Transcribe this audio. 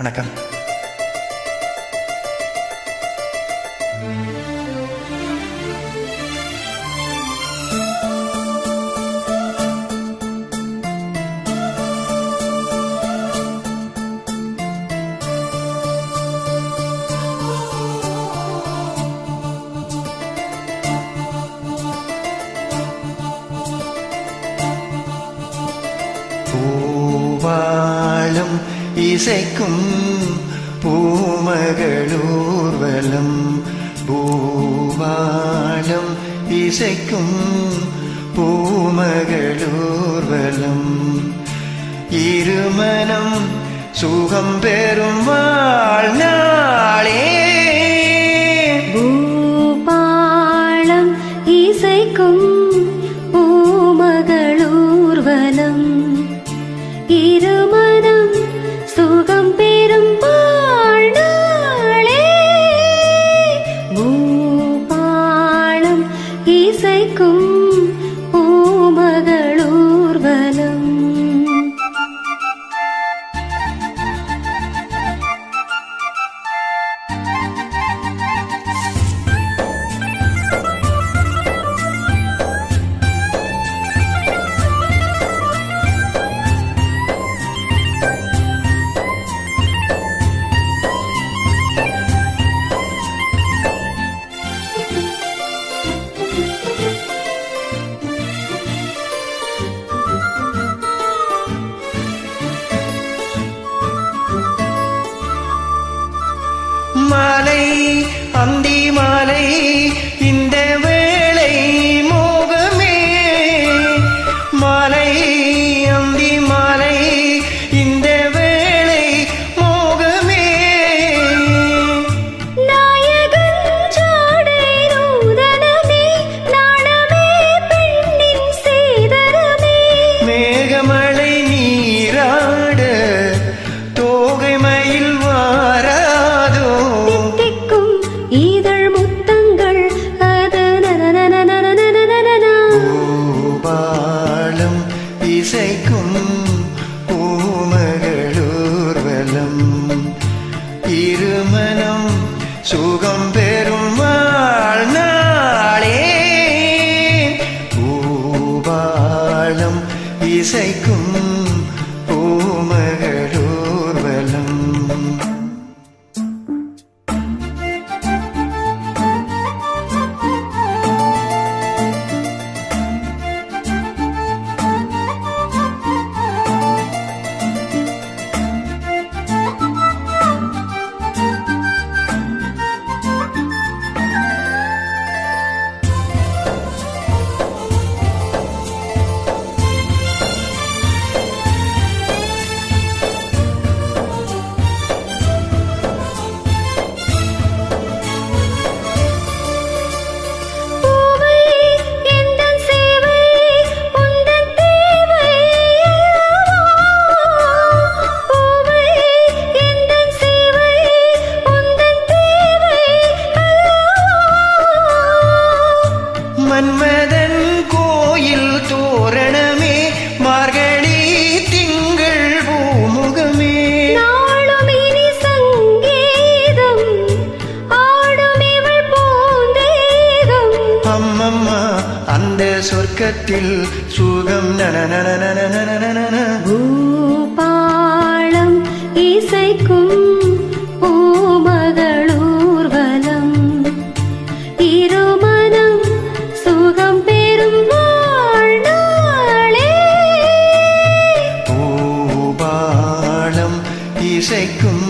வணக்கம் വാഴും இசைக்கும் பூமகளூர்வலம் பூவாளம் இசைக்கும் பூமகளூர்வலம். இருமனம் சுகம் பெறும் வாழ்நாளே. பூபாளம் இசைக்கும் பூமகளூர்வலம். இரு இருக்கும் மாலை அந்தி மாலை take சொர்க்கத்தில் சுகம் நன பூபாளம் இசைக்கும் பூமகளூர்வலம். இருமனம் சுகம் பெறும் பூபாளம் இசைக்கும்